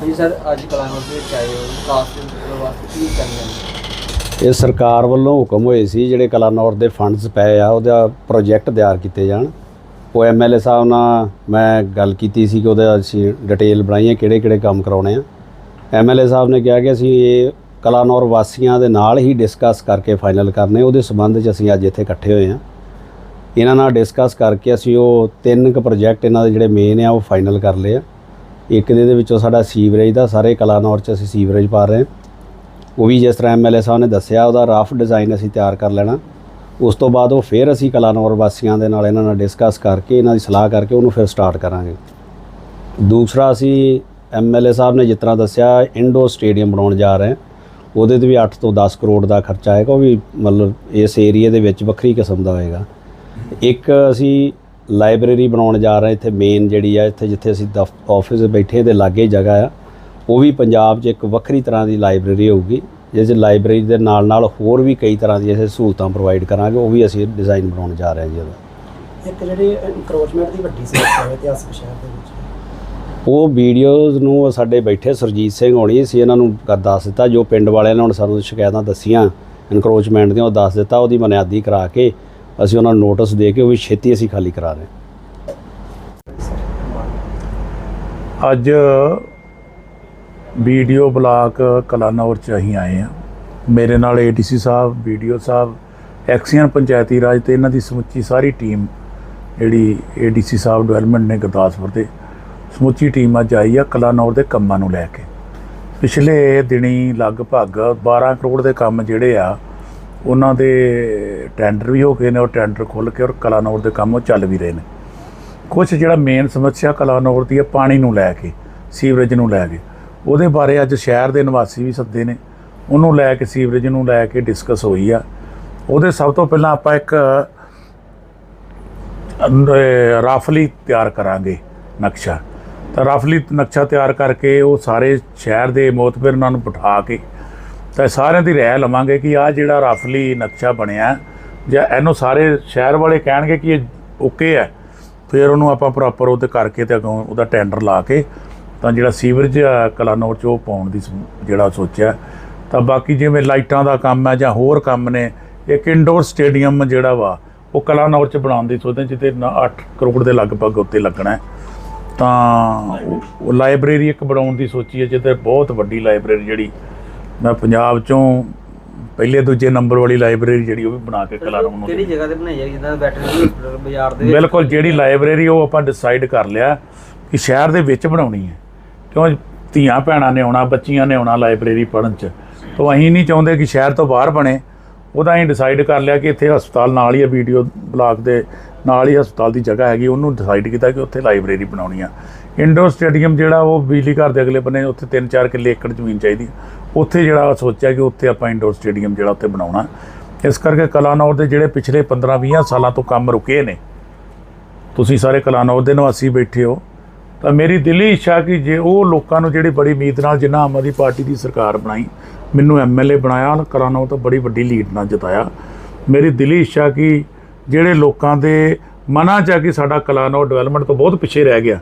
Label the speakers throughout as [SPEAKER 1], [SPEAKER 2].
[SPEAKER 1] ਹਾਂਜੀ ਸਰ, ਅੱਜ ਕਲਾਨੌਰ ਦੇ ਵਿੱਚ ਆਏ ਹੋ। ਵਿਕਾਸ ਦੇ ਮਤਲਬ ਵਾਸਤੇ ਕੀ ਕਰਨਾ
[SPEAKER 2] ਇਹ ਸਰਕਾਰ ਵੱਲੋਂ ਹੁਕਮ ਹੋਏ ਸੀ, ਜਿਹੜੇ ਕਲਾਨੌਰ ਦੇ ਫੰਡਸ ਪਏ ਆ, ਉਹਦਾ ਪ੍ਰੋਜੈਕਟ ਤਿਆਰ ਕੀਤੇ ਜਾਣ। ਉਹ ਐਮਐਲਏ ਸਾਹਿਬ ਨਾਲ ਮੈਂ ਗੱਲ ਕੀਤੀ ਸੀ ਕਿ ਉਹਦਾ ਅਸੀਂ ਡਿਟੇਲ ਬਣਾਈਏ ਕਿਹੜੇ ਕਿਹੜੇ ਕੰਮ ਕਰਾਉਣੇ ਆ। ਐਮਐਲਏ ਸਾਹਿਬ ਨੇ ਕਿਹਾ ਕਿ ਅਸੀਂ ਇਹ ਕਲਾਨੌਰ ਵਾਸੀਆਂ ਦੇ ਨਾਲ ਹੀ ਡਿਸਕਸ ਕਰਕੇ ਫਾਈਨਲ ਕਰਨੇ, ਉਹਦੇ ਸੰਬੰਧ 'ਚ ਅਸੀਂ ਅੱਜ ਇੱਥੇ ਇਕੱਠੇ ਹੋਏ ਆ। ਇਹਨਾਂ ਨਾਲ ਡਿਸਕਸ ਕਰਕੇ ਅਸੀਂ ਉਹ ਤਿੰਨ ਕੁ ਪ੍ਰੋਜੈਕਟ ਇਹਨਾਂ ਦੇ ਜਿਹੜੇ ਮੇਨ ਆ, ਉਹ ਫਾਈਨਲ ਕਰ ਲਏ ਆ। ਇੱਕ ਦੇ ਵਿੱਚੋਂ ਸਾਡਾ ਸੀਵਰੇਜ ਦਾ, ਸਾਰੇ ਕਲਾਨੌਰ 'ਚ ਅਸੀਂ ਸੀਵਰੇਜ ਪਾ ਰਹੇ ਹਾਂ। ਉਹ ਵੀ ਜਿਸ ਤਰ੍ਹਾਂ ਐਮਐਲਏ ਸਾਹਿਬ ਨੇ ਦੱਸਿਆ, ਉਹਦਾ ਰਫ ਡਿਜ਼ਾਈਨ ਅਸੀਂ ਤਿਆਰ ਕਰ ਲੈਣਾ। ਉਸ ਤੋਂ ਬਾਅਦ ਉਹ ਫਿਰ ਅਸੀਂ ਕਲਾਨੌਰ ਵਾਸੀਆਂ ਦੇ ਨਾਲ ਇਹਨਾਂ ਨਾਲ ਡਿਸਕਸ ਕਰਕੇ, ਇਹਨਾਂ ਦੀ ਸਲਾਹ ਕਰਕੇ ਉਹਨੂੰ ਫਿਰ ਸਟਾਰਟ ਕਰਾਂਗੇ। ਦੂਸਰਾ ਅਸੀਂ ਐਮਐਲਏ ਸਾਹਿਬ ਨੇ ਜਿਸ ਤਰ੍ਹਾਂ ਦੱਸਿਆ ਇੰਡੋਰ ਸਟੇਡੀਅਮ ਬਣਾਉਣ ਜਾ ਰਹੇ ਹਾਂ। ਉਹਦੇ ਤੇ ਵੀ 8 ਤੋਂ 10 ਕਰੋੜ ਦਾ ਖਰਚਾ ਆਏਗਾ, ਉਹ ਵੀ ਮਤਲਬ ਇਸ ਏਰੀਆ ਦੇ ਵਿੱਚ ਵੱਖਰੀ ਕਿਸਮ ਦਾ ਹੋਏਗਾ। ਇੱਕ ਅਸੀਂ ਲਾਇਬ੍ਰੇਰੀ ਬਣਾਉਣ ਜਾ ਰਹੇ ਇੱਥੇ ਮੇਨ ਜਿਹੜੀ ਆ ਇੱਥੇ ਜਿੱਥੇ ਅਸੀਂ ਆਫਿਸ ਬੈਠੇ ਦੇ ਲਾਗੇ ਜਗ੍ਹਾ ਆ ਉਹ ਵੀ ਪੰਜਾਬ 'ਚ ਇੱਕ ਵੱਖਰੀ ਤਰ੍ਹਾਂ ਦੀ ਲਾਇਬ੍ਰੇਰੀ ਹੋਊਗੀ ਜਿਸ ਲਾਇਬ੍ਰੇਰੀ ਦੇ ਨਾਲ ਨਾਲ ਹੋਰ ਵੀ ਕਈ ਤਰ੍ਹਾਂ ਦੀਆਂ ਅਸੀਂ ਸਹੂਲਤਾਂ ਪ੍ਰੋਵਾਈਡ ਕਰਾਂਗੇ ਉਹ ਵੀ ਅਸੀਂ ਡਿਜ਼ਾਈਨ ਬਣਾਉਣ ਜਾ ਰਹੇ ਹਾਂ ਜੀ ਉਹਦਾ।
[SPEAKER 3] ਇੱਕ ਜਿਹੜੀ ਇਨਕਰੋਚਮੈਂਟ ਦੀ ਵੱਡੀ ਸਮੱਸਿਆ ਹੈ ਇਤਿਹਾਸਕ ਸ਼ਹਿਰ ਦੇ ਵਿੱਚ।
[SPEAKER 2] ਉਹ ਵੀਡੀਓਜ਼ ਨੂੰ ਸਾਡੇ ਬੈਠੇ ਸਰਜੀਤ ਸਿੰਘ ਹੋਣੀ ਸੀ ਇਹਨਾਂ ਨੂੰ ਦੱਸ ਦਿੱਤਾ ਜੋ ਪਿੰਡ ਵਾਲਿਆਂ ਨੇ ਹੁਣ ਸਾਨੂੰ ਸ਼ਿਕਾਇਤਾਂ ਦੱਸੀਆਂ ਇਨਕਰੋਚਮੈਂਟ ਦੀਆਂ ਉਹ ਦੱਸ ਦਿੱਤਾ ਉਹਦੀ ਬੁਨਿਆਦੀ ਕਰਾ ਕੇ ਅਸੀਂ ਉਹਨਾਂ ਨੂੰ ਨੋਟਿਸ ਦੇ ਕੇ ਉਹ ਵੀ ਛੇਤੀ ਅਸੀਂ ਖਾਲੀ ਕਰਾ ਰਹੇ ਹਾਂ।
[SPEAKER 4] ਅੱਜ ਵੀਡੀਓ ਬਲਾਕ ਕਲਾਨੌਰ ਚ ਅਸੀਂ ਆਏ ਆ ਮੇਰੇ ਨਾਲ ਏਡੀਸੀ ਸਾਹਿਬ, ਵੀਡੀਓ ਸਾਹਿਬ, ਐਕਸੀਅਨ ਪੰਚਾਇਤੀ ਰਾਜ ਤੇ ਇਹਨਾਂ ਦੀ ਸਮੁੱਚੀ ਸਾਰੀ ਟੀਮ, ਜਿਹੜੀ ਏਡੀਸੀ ਸਾਹਿਬ ਡਿਵੈਲਪਮੈਂਟ ਨੇ ਗੁਰਦਾਸਪੁਰ ਦੇ, ਸਮੁੱਚੀ ਟੀਮ ਅੱਜ ਆਈ ਆ ਕਲਾਨੌਰ ਦੇ ਕੰਮਾਂ ਨੂੰ ਲੈ ਕੇ। ਪਿਛਲੇ ਦਿਨੀ ਲਗਭਗ 12 ਕਰੋੜ ਦੇ ਕੰਮ ਜਿਹੜੇ ਆ ਉਹਨਾਂ ਦੇ ਟੈਂਡਰ ਵੀ ਹੋ ਗਏ ਨੇ, ਉਹ ਟੈਂਡਰ ਖੁੱਲ ਕੇ ਔਰ ਕਲਾਨੌਰ ਦੇ ਕੰਮ ਉਹ ਚੱਲ ਵੀ ਰਹੇ ਨੇ। ਕੁਝ ਜਿਹੜਾ ਮੇਨ ਸਮੱਸਿਆ ਕਲਾਨੌਰ ਦੀ ਹੈ, ਪਾਣੀ ਨੂੰ ਲੈ ਕੇ, ਸੀਵਰੇਜ ਨੂੰ ਲੈ ਕੇ। ਉਹਦੇ ਬਾਰੇ ਅੱਜ ਸ਼ਹਿਰ ਦੇ ਨਿਵਾਸੀ ਵੀ ਸੱਦੇ ਨੇ। ਉਹਨੂੰ ਲੈ ਕੇ, ਸੀਵਰੇਜ ਨੂੰ ਲੈ ਕੇ ਡਿਸਕਸ ਹੋਈ ਆ। ਉਹਦੇ ਸਭ ਤੋਂ ਪਹਿਲਾਂ ਆਪਾਂ ਇੱਕ ਰਫਲੀ ਤਿਆਰ ਕਰਾਂਗੇ ਨਕਸ਼ਾ। ਤਾਂ ਰਫਲੀ ਨਕਸ਼ਾ ਤਿਆਰ ਕਰਕੇ ਉਹ ਸਾਰੇ ਸ਼ਹਿਰ ਦੇ ਮੋਤਬਰਾਂ ਨੂੰ ਬਿਠਾ ਕੇ ਤਾਂ ਸਾਰਿਆਂ ਦੀ ਰਾਏ ਲਵਾਂਗੇ ਕਿ ਆ ਜਿਹੜਾ ਰਫਲੀ ਨਕਸ਼ਾ ਬਣਿਆ, ਜਾਂ ਇਹਨੂੰ ਸਾਰੇ ਸ਼ਹਿਰ ਵਾਲੇ ਕਹਿਣਗੇ ਕਿ ਇਹ ਓਕੇ ਹੈ, ਫਿਰ ਉਹਨੂੰ ਆਪਾਂ ਪ੍ਰੋਪਰ ਉਹਤੇ ਕਰਕੇ ਤੇ ਅੱਗੋਂ ਉਹਦਾ ਟੈਂਡਰ ਲਾ ਕੇ ਤਾਂ ਜਿਹੜਾ ਸੀਵਰੇਜ ਆ ਕਲਾਨੌਰ ਚ ਉਹ ਪਾਉਣ ਦੀ ਜਿਹੜਾ ਸੋਚਿਆ ਤਾਂ ਬਾਕੀ ਜਿਵੇਂ ਲਾਈਟਾਂ ਦਾ ਕੰਮ ਹੈ ਜਾਂ ਹੋਰ ਕੰਮ ਨੇ, ਇੱਕ ਇਨਡੋਰ ਸਟੇਡੀਅਮ ਜਿਹੜਾ ਵਾ, ਉਹ ਕਲਾਨੌਰ ਚ ਬਣਾਉਣ ਦੀ ਸੋਚਦੇ ਜਿੱਤੇ 8 ਕਰੋੜ ਦੇ ਲਗਭਗ ਉੱਤੇ ਲੱਗਣਾ ਹੈ। ਤਾਂ ਲਾਇਬ੍ਰੇਰੀ ਇੱਕ ਬਣਾਉਣ ਦੀ ਸੋਚੀ ਹੈ ਜਿੱਤੇ ਬਹੁਤ ਵੱਡੀ ਲਾਇਬ੍ਰੇਰੀ ਜਿਹੜੀ ਮੈਂ ਪੰਜਾਬ ਚੋਂ ਪਹਿਲੇ ਦੂਜੇ ਨੰਬਰ ਵਾਲੀ ਲਾਇਬ੍ਰੇਰੀ ਜਿਹੜੀ ਉਹ ਵੀ ਬਣਾ ਕੇ ਕਲਾਨੌਰ ਨੂੰ
[SPEAKER 1] ਕਿਹੜੀ ਜਗ੍ਹਾ ਤੇ ਬਣਾਈ ਜਾਏਗੀ? ਜਿੱਦਾਂ ਵੈਟਰਨਰੀ ਹਸਪੀਟਲ ਬਾਜ਼ਾਰ ਦੇ ਵਿੱਚ?
[SPEAKER 4] ਬਿਲਕੁਲ ਜਿਹੜੀ ਲਾਇਬ੍ਰੇਰੀ ਉਹ ਆਪਾਂ ਡਿਸਾਈਡ ਕਰ ਲਿਆ ਕਿ ਸ਼ਹਿਰ ਦੇ ਵਿੱਚ ਬਣਾਉਣੀ ਹੈ। ਕਿਉਂ? ਧੀਆਂ ਭੈਣਾਂ ਨੇ ਆਉਣਾ ਬੱਚੀਆਂ ਨੇ ਆਉਣਾ ਲਾਇਬ੍ਰੇਰੀ ਪੜ੍ਹਨ ਚ। ਤੋਂ ਅਸੀਂ ਨਹੀਂ ਚਾਹੁੰਦੇ ਕਿ ਸ਼ਹਿਰ ਤੋਂ ਬਾਹਰ ਬਣੇ। ਉਹਦਾ ਅਸੀਂ ਡਿਸਾਈਡ ਕਰ ਲਿਆ ਕਿ ਇੱਥੇ ਹਸਪਤਾਲ ਨਾਲ ਹੀ ਹੈ ਵੀਡੀਓ ਬਲਾਕ ਦੇ ਨਾਲ ਹੀ ਹਸਪਤਾਲ ਦੀ ਜਗ੍ਹਾ ਹੈਗੀ ਉਹਨੂੰ ਡਿਸਾਈਡ ਕੀਤਾ ਕਿ ਉੱਥੇ ਲਾਇਬ੍ਰੇਰੀ ਬਣਾਉਣੀ ਆ। ਇੰਡੋਰ ਸਟੇਡੀਅਮ ਜਿਹੜਾ ਉਹ ਬਿਜਲੀ ਘਰ ਦੇ ਅਗਲੇ ਬੰਨੇ ਉੱਥੇ 3-4 ਕਿੱਲੇ ਏਕੜ ਜ਼ਮੀਨ ਚਾਹੀਦੀ। ਉੱਥੇ ਜਿਹੜਾ ਸੋਚਿਆ ਕਿ ਉੱਥੇ ਆਪਾਂ ਇੰਡੋਰ ਸਟੇਡੀਅਮ ਜਿਹੜਾ ਉੱਥੇ ਬਣਾਉਣਾ ਇਸ ਕਰਕੇ ਕਲਾਨੌਰ ਦੇ ਜਿਹੜੇ ਪਿਛਲੇ 15-20 ਸਾਲਾਂ ਤੋਂ ਕੰਮ ਰੁਕੇ ਨੇ। ਤੁਸੀਂ ਸਾਰੇ ਕਲਾਨੌਰ ਦੇ ਨਿਵਾਸੀ ਬੈਠੇ ਹੋ। ਤਾਂ ਮੇਰੀ ਦਿਲੀ ਇੱਛਾ ਕਿ ਜੇ ਉਹ ਲੋਕਾਂ ਨੂੰ ਜਿਹੜੀ ਬੜੀ ਉਮੀਦ ਨਾਲ ਜਿੰਨਾ ਆਮ ਆਦਮੀ ਪਾਰਟੀ ਦੀ ਸਰਕਾਰ ਬਣਾਈ, ਮੈਨੂੰ ਐਮਐਲਏ ਬਣਾਇਆ ਕਲਾਨੌਰ ਤੋਂ ਬੜੀ ਵੱਡੀ ਲੀਡ ਨਾਲ ਜਿਤਾਇਆ। ਮੇਰੀ ਦਿੱਲੀ ਇੱਛਾ ਕਿ ਜਿਹੜੇ ਲੋਕਾਂ ਦੇ ਮਨਾਂ 'ਚ ਆ ਕਿ ਸਾਡਾ ਕਲਾਨੌਰ ਡਿਵੈਲਪਮੈਂਟ ਤੋਂ ਬਹੁਤ ਪਿੱਛੇ ਰਹਿ ਗਿਆ,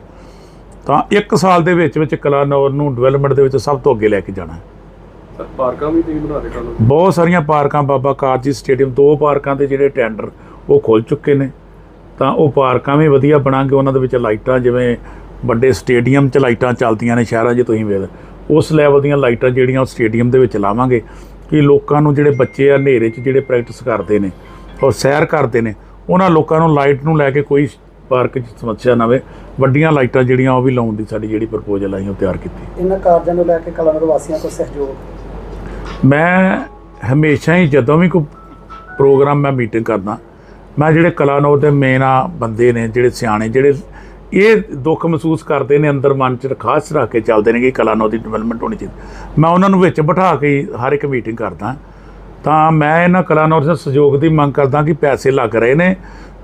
[SPEAKER 4] ਤਾਂ ਇੱਕ ਸਾਲ ਦੇ ਵਿੱਚ ਵਿੱਚ ਕਲਾਨੌਰ ਨੂੰ ਡਿਵੈਲਪਮੈਂਟ ਦੇ ਵਿੱਚ ਸਭ ਤੋਂ ਅੱਗੇ ਲੈ ਕੇ ਜਾਣਾ ਹੈ।
[SPEAKER 5] ਸਰ ਪਾਰਕਾਂ ਵੀ ਤੁਸੀਂ ਬਣਾ ਰਹੇ ਕੱਲ
[SPEAKER 4] ਬਹੁਤ ਸਾਰੀਆਂ ਪਾਰਕਾਂ ਬਾਬਾ ਕਾਰਜੀ ਸਟੇਡੀਅਮ ਦੋ ਪਾਰਕਾਂ ਦੇ ਜਿਹੜੇ ਟੈਂਡਰ ਉਹ ਖੁੱਲ ਚੁੱਕੇ ਨੇ। ਤਾਂ ਉਹ ਪਾਰਕਾਂ ਵੀ ਵਧੀਆ ਬਣਾਂਗੇ ਉਹਨਾਂ ਦੇ ਵਿੱਚ ਲਾਈਟਾਂ ਜਿਵੇਂ ਵੱਡੇ ਸਟੇਡੀਅਮ 'ਚ ਲਾਈਟਾਂ ਚੱਲਦੀਆਂ ਨੇ ਸ਼ਹਿਰਾਂ 'ਚ ਤੁਸੀਂ ਵੇਖ ਉਸ ਲੈਵਲ ਦੀਆਂ ਲਾਈਟਾਂ ਜਿਹੜੀਆਂ ਉਹ ਸਟੇਡੀਅਮ ਦੇ ਵਿੱਚ ਲਾਵਾਂਗੇ ਕਿ ਲੋਕਾਂ ਨੂੰ ਜਿਹੜੇ ਬੱਚੇ ਆ ਹਨੇਰੇ 'ਚ ਜਿਹੜੇ ਪ੍ਰੈਕਟਿਸ ਕਰਦੇ ਨੇ ਔਰ ਸੈਰ ਕਰਦੇ ਨੇ ਉਹਨਾਂ ਲੋਕਾਂ ਨੂੰ ਲਾਈਟ ਨੂੰ ਲੈ ਕੇ ਕੋਈ ਪਾਰਕ 'ਚ ਸਮੱਸਿਆ ਨਾ ਆਵੇ। ਵੱਡੀਆਂ ਲਾਈਟਾਂ ਜਿਹੜੀਆਂ ਉਹ ਵੀ ਲਾਉਣ ਦੀ ਸਾਡੀ ਜਿਹੜੀ ਪ੍ਰਪੋਜ਼ਲ ਆਈ ਉਹ ਤਿਆਰ ਕੀਤੀ।
[SPEAKER 3] ਇਹਨਾਂ ਕਾਰਜਾਂ ਨੂੰ ਲੈ ਕੇ ਕਲਾਨੌਰ ਵਾਸੀਆਂ ਤੋਂ ਸਹਿਯੋਗ
[SPEAKER 4] ਮੈਂ ਹਮੇਸ਼ਾ ਹੀ ਜਦੋਂ ਵੀ ਕੋਈ ਪ੍ਰੋਗਰਾਮ ਮੈਂ ਮੀਟਿੰਗ ਕਰਦਾ ਮੈਂ ਜਿਹੜੇ ਕਲਾਨੌਰ ਦੇ ਮੇਨ ਆ ਬੰਦੇ ਨੇ ਜਿਹੜੇ ਸਿਆਣੇ ਜਿਹੜੇ ਇਹ ਦੁੱਖ ਮਹਿਸੂਸ ਕਰਦੇ ਨੇ ਅੰਦਰ ਮਨ ਚ ਖਾਸ ਰੱਖ ਕੇ ਚੱਲਦੇ ਨੇ ਕਿ ਕਲਾਨੌਰ ਦੀ ਡਿਵੈਲਪਮੈਂਟ ਹੋਣੀ ਚਾਹੀਦੀ। ਮੈਂ ਉਹਨਾਂ ਨੂੰ ਵਿੱਚ ਬਿਠਾ ਕੇ ਹੀ ਹਰ ਇੱਕ ਮੀਟਿੰਗ ਕਰਦਾ। ਤਾਂ ਮੈਂ ਇਹਨਾਂ ਕਲਾਨੌਰ ਦੇ ਸਹਿਯੋਗ ਦੀ ਮੰਗ ਕਰਦਾ ਕਿ ਪੈਸੇ ਲੱਗ ਰਹੇ ਨੇ।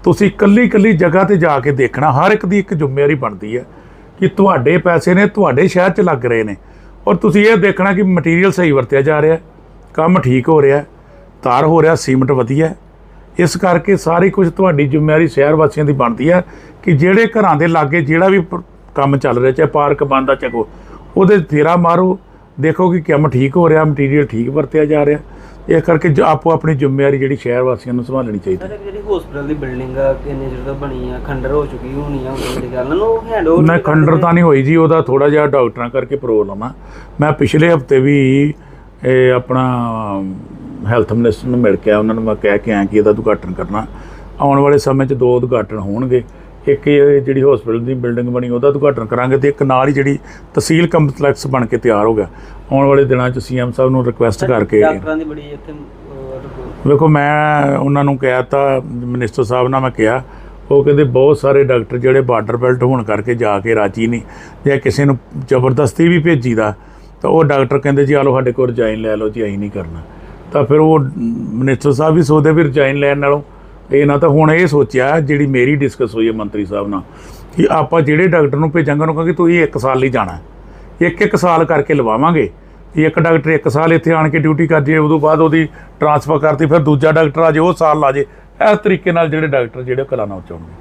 [SPEAKER 4] ਤੁਸੀਂ ਇਕੱਲੀ ਇਕੱਲੀ ਜਗ੍ਹਾ ਤੇ ਜਾ ਕੇ ਦੇਖਣਾ ਹਰ ਇੱਕ ਦੀ ਇੱਕ ਜ਼ਿੰਮੇਵਾਰੀ ਬਣਦੀ ਹੈ ਕਿ ਤੁਹਾਡੇ ਪੈਸੇ ਨੇ ਤੁਹਾਡੇ ਸ਼ਹਿਰ 'ਚ ਲੱਗ ਰਹੇ ਨੇ। ਔਰ ਤੁਸੀਂ ਇਹ ਦੇਖਣਾ ਕਿ ਮਟੀਰੀਅਲ ਸਹੀ ਵਰਤਿਆ ਜਾ ਰਿਹਾ ਹੈ, ਕੰਮ ਠੀਕ ਹੋ ਰਿਹਾ ਹੈ, ਤਾਰ ਹੋ ਰਿਹਾ ਸੀਮਟ ਵਧੀਆ। ਹੈ। ਇਸ ਕਰਕੇ ਸਾਰੀ ਕੁਝ ਤੁਹਾਡੀ ਜ਼ਿੰਮੇਵਾਰੀ ਸ਼ਹਿਰ ਵਾਸੀਆਂ ਦੀ ਬਣਦੀ ਹੈ ਕਿ ਜਿਹੜੇ ਘਰਾਂ ਦੇ ਲਾਗੇ ਜਿਹੜਾ ਵੀ ਕੰਮ ਚੱਲ ਰਿਹਾ ਚਾਹੇ ਪਾਰਕ ਬਣਦਾ ਚਾਹੇ ਕੋ ਉਹਦੇ ਫੇਰਾ ਮਾਰੋ। ਦੇਖੋ ਕਿ ਕੰਮ ਠੀਕ ਹੋ ਰਿਹਾ ਮਟੀਰੀਅਲ ਠੀਕ ਵਰਤਿਆ ਜਾ ਰਿਹਾ। ਇਹ ਕਰਕੇ ਜੋ ਆਪੋ ਆਪਣੀ ਜ਼ਿੰਮੇਵਾਰੀ ਜਿਹੜੀ ਸ਼ਹਿਰ ਵਾਸੀਆਂ ਨੂੰ ਸੰਭਾਲਣੀ ਚਾਹੀਦੀ।
[SPEAKER 1] ਸਰ ਜਿਹੜੀ ਹਸਪੀਟਲ ਦੀ ਬਿਲਡਿੰਗ ਆ ਕਿੰਨੇ ਚਿਰ ਤੋਂ ਬਣੀ ਆ ਖੰਡਰ ਹੋ ਚੁੱਕੀ ਹੋਣੀ ਆ ਉਹਨਾਂ ਦੀ ਗੱਲ ਨੂੰ ਹੈਂਡਓਵਰ
[SPEAKER 4] ਨਾ ਖੰਡਰ ਤਾਂ ਨਹੀਂ ਹੋਈ ਜੀ ਉਹਦਾ ਥੋੜਾ ਜਿਹਾ ਡਾਕਟਰਾਂ ਕਰਕੇ ਪ੍ਰੋਬਲਮ ਆ। ਮੈਂ ਪਿਛਲੇ ਹਫ਼ਤੇ ਵੀ ਇਹ ਆਪਣਾ ਹੈਲਥ ਮਿਨਿਸਟਰ ਨੂੰ ਮਿਲ ਕੇ ਉਹਨਾਂ ਨੂੰ ਮੈਂ ਕਹਿ ਕੇ ਆਇਆ ਕਿ ਇਹਦਾ ਉਦਘਾਟਨ ਕਰਨਾ। ਆਉਣ ਵਾਲੇ ਸਮੇਂ 'ਚ ਦੋ ਉਦਘਾਟਨ ਹੋਣਗੇ। ਇੱਕ ਇਹ ਜਿਹੜੀ ਹਸਪੀਟਲ ਦੀ ਬਿਲਡਿੰਗ ਬਣੀ ਉਹਦਾ ਉਦਘਾਟਨ ਕਰਾਂਗੇ ਤੇ ਇੱਕ ਨਾਲ ਹੀ ਜਿਹੜੀ ਤਹਿਸੀਲ ਕੰਪਲੈਕਸ ਬਣ ਕੇ ਤਿਆਰ ਹੋ ਗਿਆ। ਆਉਣ ਵਾਲੇ ਦਿਨਾਂ 'ਚ ਸੀਐਮ ਸਾਹਿਬ ਨੂੰ ਰਿਕੁਐਸਟ ਕਰਕੇ
[SPEAKER 1] ਡਾਕਟਰਾਂ ਦੀ ਬੜੀ ਇੱਥੇ
[SPEAKER 4] ਵੇਖੋ ਮੈਂ ਉਹਨਾਂ ਨੂੰ ਕਿਹਾ ਤਾਂ ਮਿਨਿਸਟਰ ਸਾਹਿਬ ਨਾਲ ਮੈਂ ਕਿਹਾ ਉਹ ਕਹਿੰਦੇ ਬਹੁਤ ਸਾਰੇ ਡਾਕਟਰ ਜਿਹੜੇ ਬਾਰਡਰ ਬੈਲਟ ਹੋਣ ਕਰਕੇ ਜਾ ਕੇ ਰਾਜੀ ਨਹੀਂ ਜੇ ਕਿਸੇ ਨੂੰ ਜ਼ਬਰਦਸਤੀ ਵੀ ਭੇਜੀਦਾ ਤਾਂ ਉਹ ਡਾਕਟਰ ਕਹਿੰਦੇ ਜੀ ਆਲੋ ਸਾਡੇ ਕੋਲ ਰਜਾਈਨ ਲੈ ਲਓ ਜੀ, ਅਸੀਂ ਨਹੀਂ ਕਰਨਾ। ਤਾਂ ਫਿਰ ਉਹ ਮਿਨਿਸਟਰ ਸਾਹਿਬ ਵੀ ਸੋਚਦੇ ਵੀ ਰਜਾਈਨ ਲੈਣ ਨਾਲੋਂ ਇਹ ਨਾ ਤਾਂ ਹੁਣ ਇਹ ਸੋਚਿਆ, ਜਿਹੜੀ ਮੇਰੀ ਡਿਸਕਸ ਹੋਈ ਹੈ ਮੰਤਰੀ ਸਾਹਿਬ ਨਾਲ, ਕਿ ਆਪਾਂ ਜਿਹੜੇ ਡਾਕਟਰ ਨੂੰ ਭੇਜਾਂਗੇ, ਉਹਨੂੰ ਕਹਾਂਗੇ ਤੁਸੀਂ ਇੱਕ ਸਾਲ ਲਈ ਜਾਣਾ ਇੱਕ ਇੱਕ ਸਾਲ ਕਰਕੇ ਲਵਾਵਾਂਗੇ। ਕਿ ਇੱਕ ਡਾਕਟਰ ਇੱਕ ਸਾਲ ਇੱਥੇ ਆਣ ਕੇ ਡਿਊਟੀ ਕਰ ਜੇ ਉਦੋਂ ਬਾਅਦ ਉਹਦੀ ਟਰਾਂਸਫਰ ਕਰਤੀ, ਫਿਰ ਦੂਜਾ ਡਾਕਟਰ ਆ ਜੇ ਉਹ ਸਾਲ ਲਾ ਜੇ ਇਸ ਤਰੀਕੇ ਨਾਲ ਜਿਹੜੇ ਡਾਕਟਰ, ਜਿਹੜੇ ਉਹ ਕਲਾ ਨਾਲ ਚਾਹੁੰਦੇ